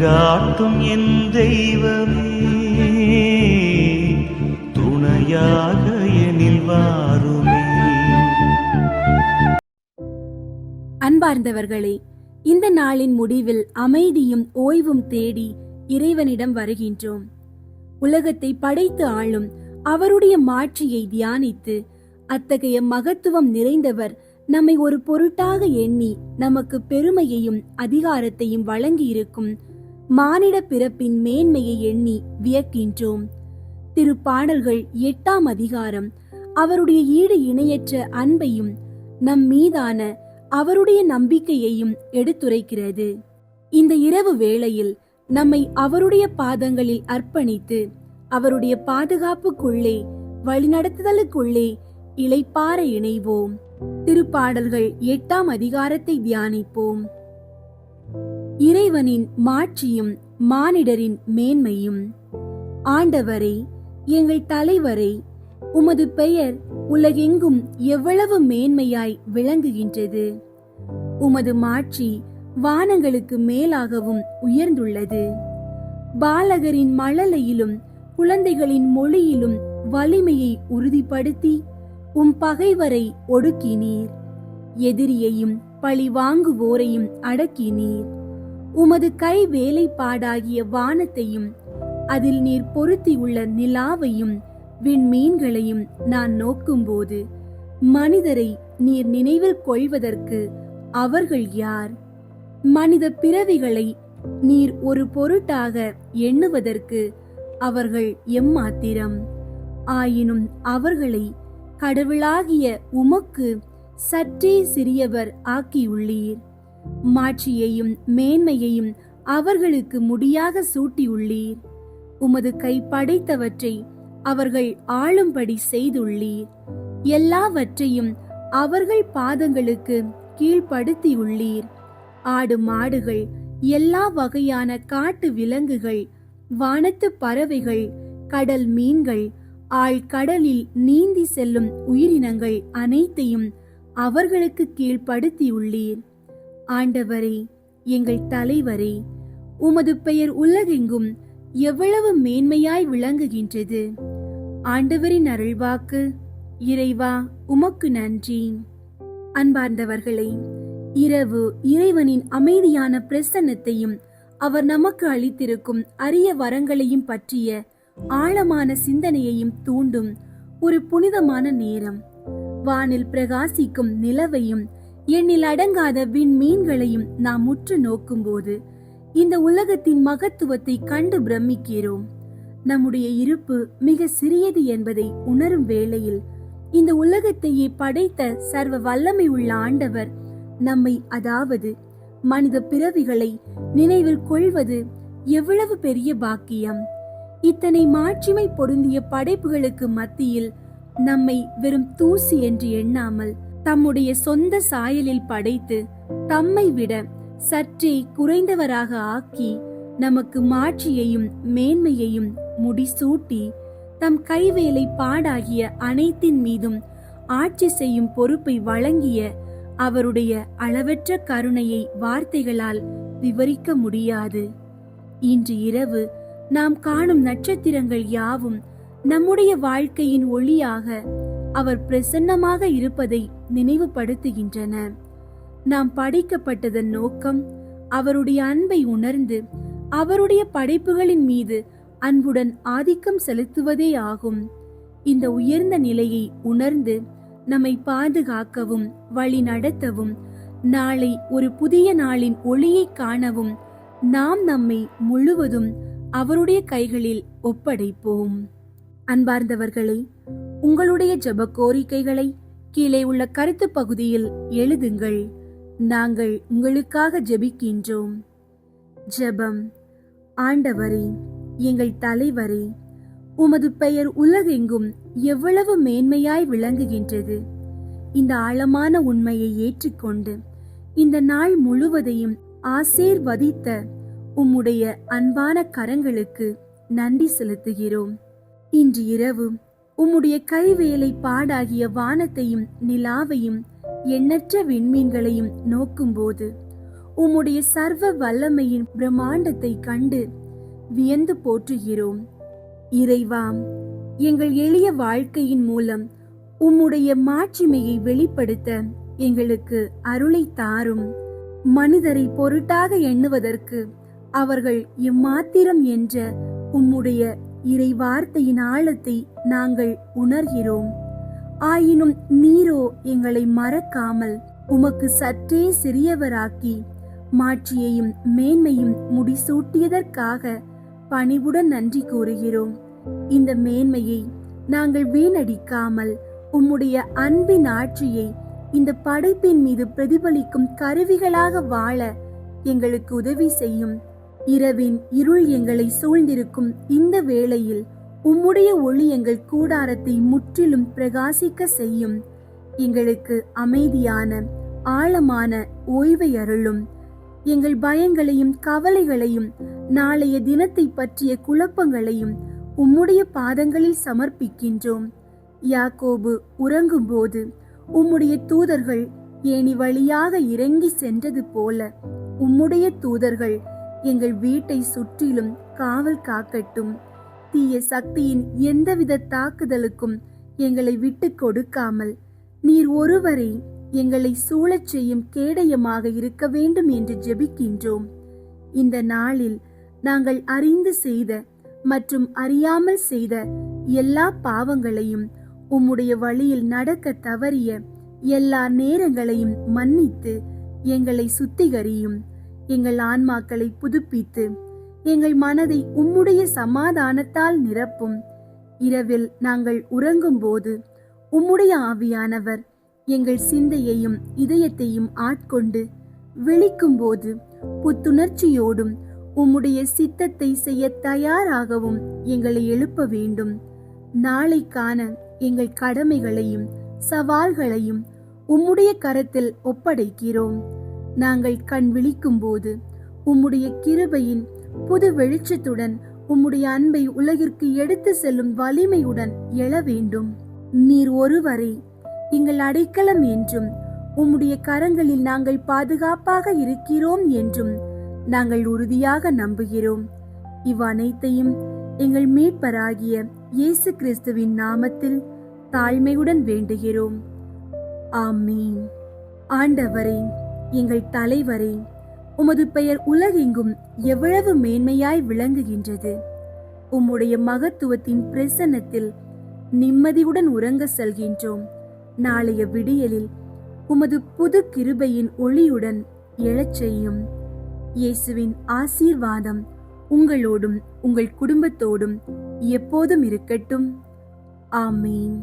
வழிகாட்டும் என் தெய்வமே. துணையாக எனில் வாருமே. அன்பார்ந்தவர்களே இந்த நாளின் முடிவில் அமைதியும் ஓய்வும் தேடி இறைவனிடம் வருகின்றோம். உலகத்தை படைத்து ஆளும் அவருடைய மாட்சியை தியானித்து அத்தகைய மகத்துவம் நிறைந்தவர் நம்மை ஒரு பொருட்டாக எண்ணி நமக்கு பெருமையையும் அதிகாரத்தையும் வழங்கியிருக்கும் மானிட பிறப்பின் மேன்மையை எண்ணி வியக்கின்றோம். திருப்பாடல்கள் எட்டாம் அதிகாரம். அவருடைய ஈடு இணையற்ற அன்பையும் நம் மீதான அவருடைய நம்பிக்கையையும் எடுத்துரைக்கிறது. இந்த இரவு வேளையில் நம்மை அவருடைய பாதங்களில் அர்ப்பணித்து அவருடைய பாதுகாப்புக்குள்ளே வழிநடத்துதலுக்குள்ளே இளைப்பார இணைவோம். திருப்பாடல்கள் எட்டாம் அதிகாரத்தை தியானிப்போம். இறைவனின் மாட்சியும் மானிடரின் மேன்மையும். ஆண்டவரே எங்கள் தலைவரே உமது பெயர் உலகெங்கும் எவ்வளவு மேன்மையாய் விளங்குகின்றது. உமது மாட்சி வானங்களுக்கு மேலாகவும் உயர்ந்துள்ளது. பாலகரின் மழலையிலும் குழந்தைகளின் மொழியிலும் வலிமையை உறுதிப்படுத்தி உம் பகைவரை ஒடுக்கினீர். எதிரியையும் பழி வாங்குவோரையும் அடக்கினீர். உமது கை வேலைப்பாடாகிய வானத்தையும் அதில் நீர் பொருத்தியுள்ள நிலாவையும் விண்மீன்களையும் நான் நோக்கும்போது மனிதரை நீர் நினைவில் கொள்வதற்கு அவர்கள் யார்? மனித பிறவிகளை நீர் ஒரு பொருட்டாக எண்ணுவதற்கு அவர்கள் எம்மாத்திரம்? ஆயினும் அவர்களை கடவுளாகிய உமக்கு சற்றே சிறியவர் ஆக்கியுள்ளீர். மாட்சியையும் மேன்மையையும் அவர்களுக்கு முடியாக சூட்டியுள்ளீர். உமது கை படைத்தவற்றை அவர்கள் ஆளும்படி செய்துள்ளீர். எல்லாவற்றையும் அவர்கள் பாதங்களுக்கு கீழ்ப்படுத்தியுள்ளீர். ஆடு மாடுகள் எல்லா வகையான காட்டு விலங்குகள் வானத்து பறவைகள் கடல் மீன்கள் ஆழ்கடலில் நீந்தி செல்லும் உயிரினங்கள் அனைத்தையும் அவர்களுக்கு கீழ்ப்படுத்தியுள்ளீர். ஆண்டவரே எங்கள் தலைவரே உமது பெயர் உலகெங்கும் எவ்வளவு மேன்மையாய் விளங்குகின்றது. ஆண்டவரின் அருள்வாக்கு இறைவா உமக்கு நன்றி. அன்பார்ந்தவர்களே இரவு இறைவனின் அமைதியான பிரசன்னத்தையும் அவர் நமக்கு அளித்திருக்கும் அரிய வரங்களையும் பற்றிய ஆழமான சிந்தனையையும் தூண்டும் ஒரு புனிதமான நேரம். வானில் பிரகாசிக்கும் நிலவையும் எண்ணில் அடங்காத விண்மீன்களையும் நாம் உற்று நோக்கும்போது இந்த உலகத்தின் மகத்துவத்தை கண்டு பிரமிக்கிறோம். நம்முடைய இருப்பு மிக சிறியது என்பதை உணரும் வேளையில் இந்த உலகத்தையே படைத்த சர்வ வல்லமை உள்ள ஆண்டவர் நம்மை அதாவது மனித பிறவிகளை நினைவில் கொள்வது எவ்வளவு பெரிய பாக்கியம். இத்தனை மாட்சிமை பொருந்திய படைப்புகளுக்கு மத்தியில் நம்மை வெறும் தூசி என்று எண்ணாமல் தம்முடைய சொந்த சாயலில் படைத்து தம்மை விட சற்றே குறைந்தவராக ஆக்கி நமக்கு மாட்சியையும் மேன்மையையும் முடிசூட்டி தம் கைவேலை பாடாகிய அனைத்தின் மீதும் ஆட்சி செய்யும் பொறுப்பை வழங்கிய அவருடைய அளவற்ற கருணையை வார்த்தைகளால் விவரிக்க முடியாது. இன்று இரவு நாம் காணும் நட்சத்திரங்கள் யாவும் நம்முடைய வாழ்க்கையின் ஒளியாக அவர் பிரசன்னமாக இருப்பதை நினைவுபடுத்துகின்றன. நாம் படைக்கப்பட்டதன் நோக்கம் அவருடைய அன்பை உணர்ந்து அவருடைய படைப்புகளின் மீது அன்புடன் ஆதிக்கம் செலுத்துவதே ஆகும். இந்த உயர்ந்த நிலையை உணர்ந்து நம்மை பாதுகாக்கவும் வழி நடத்தவும் நாளை ஒரு புதிய நாளின் ஒளியை காணவும் நாம் நம்மை முழுவதும் அவருடைய கைகளில் ஒப்படைப்போம். அன்பார்ந்தவர்களே உங்களுடைய ஜப கோரிக்கைகளை கீழே உள்ள கருத்து பகுதியில் எழுதுங்கள். நாங்கள் உங்களுக்காக ஜெபிக்கின்றோம். ஜெபம். ஆண்டவரே எங்கள் தலைவரே உமது பெயர் உலகெங்கும் எவ்வளவு மேன்மையாய் விளங்குகின்றது. இந்த ஆழமான உண்மையை ஏற்றுக்கொண்டு இந்த நாள் முழுவதையும் ஆசீர்வதித்த உம்முடைய அன்பான கரங்களுக்கு நன்றி செலுத்துகிறோம். இன்று இரவு உம்முடைய கைவேலை பாடாகிய வானத்தையும் நிலாவையும் எண்ணற்ற விண்மீன்களையும் நோக்கும்போது உம்முடைய சர்வ வல்லமையின் பிரம்மாண்டத்தை கண்டு வியந்து போற்றுகிறோம். இறைவாம் எங்கள் எளிய வாழ்க்கையின் மூலம் உம்முடைய மாட்சிமையை வெளிப்படுத்த எங்களுக்கு அருளை தாரும். மனிதரை பொருட்டாக எண்ணுவதற்கு அவர்கள் எம்மாத்திரம் என்ற உம்முடைய இறை வார்த்தையின் ஆழத்தை நாங்கள் உணர்கிறோம். ஆயினும் நீரோ எங்களை மறக்காமல் உமக்கு சற்றே சிறியவராக்கி மாட்சியையும் மேன்மையும் முடிசூட்டியதற்காக பணிவுடன் நன்றி கூறுகிறோம். இந்த மேன்மையை நாங்கள் வீணடிக்காமல் உம்முடைய அன்பின் ஆட்சியை இந்த படைப்பின் மீது பிரதிபலிக்கும் கருவிகளாக வாழ எங்களுக்கு உதவி செய்யும். இரவின் இருள் எங்களை சூழ்ந்திருக்கும் இந்த வேளையில் உம்முடைய ஒளி எங்கள் கூடாரத்தை முற்றிலும் பிரகாசிக்க செய்யும். எங்களுக்கு அமைதியான ஆழமான ஓய்வை அருளும். எங்கள் பயங்களையும் கவலைகளையும் நாளைய தினத்தை பற்றிய குழப்பங்களையும் உம்முடைய பாதங்களில் சமர்ப்பிக்கின்றோம். யாக்கோபு உறங்கும்போது உம்முடைய தூதர்கள் ஏணி வழியாக இறங்கி சென்றது போல உம்முடைய தூதர்கள் எங்கள் வீட்டை சுற்றிலும் காவல் காக்கட்டும். தீய சக்தியின் எந்தவித தாக்குதலுக்கும் எங்களை விட்டு கொடுக்காமல் நீர் ஒருவரே எங்களை சூழச் செய்யும் கேடயமாக இருக்க வேண்டும் என்று ஜெபிக்கின்றோம். இந்த நாளில் நாங்கள் அறிந்து செய்த மற்றும் அறியாமல் செய்த எல்லா பாவங்களையும் உம்முடைய வழியில் நடக்க தவறிய எல்லா நேரங்களையும் மன்னித்து எங்களை சுத்திகரியும். எங்கள் ஆன்மாக்களை புதுப்பித்து எங்கள் மனதை உம்முடைய சமாதானத்தால் நிரப்பும். இரவில் நாங்கள் உறங்கும்போது உம்முடைய ஆவியானவர் எங்கள் சிந்தையையும் இதயத்தையும் ஆட்கொண்டு விழிக்கும்போது புத்துணர்ச்சியோடும் உம்முடைய சித்தத்தை செய்ய தயாராகவும் எங்களை எழுப்ப வேண்டும். நாளைக்கான எங்கள் கடமைகளையும் சவால்களையும் உம்முடைய கரத்தில் ஒப்படைக்கிறோம். நாங்கள் கண் விழிக்கும்போது உம்முடைய கிருபையின் புது வெளிச்சத்துடன் உம்முடைய அன்பை உலகிற்கு எடுத்து செல்லும் வலிமையுடன் எழ வேண்டும். நீர் ஒருவரே எங்கள் அடைக்கலம் என்றும் உம்முடைய கரங்களில் நாங்கள் பாதுகாப்பாக இருக்கிறோம் என்றும் நாங்கள் உறுதியாக நம்புகிறோம். இவ்வனைத்தையும் எங்கள் மீட்பராகிய இயேசு கிறிஸ்துவின் நாமத்தில் தாழ்மையுடன் வேண்டுகிறோம். ஆமீன். ஆண்டவரே எங்கள் தலைவரே உமது பெயர் உலகெங்கும் எவ்வளவு மேன்மையாய் விளங்குகின்றது. உம்முடைய மகத்துவத்தின் பிரசன்னத்தில் நிம்மதியுடன் உறங்க செல்கின்றோம். நாளைய விடியலில் உமது புது கிருபையின் ஒளியுடன் எழச் செய்யும். இயேசுவின் ஆசீர்வாதம் உங்களோடும் உங்கள் குடும்பத்தோடும் எப்போதும் இருக்கட்டும். ஆமீன்.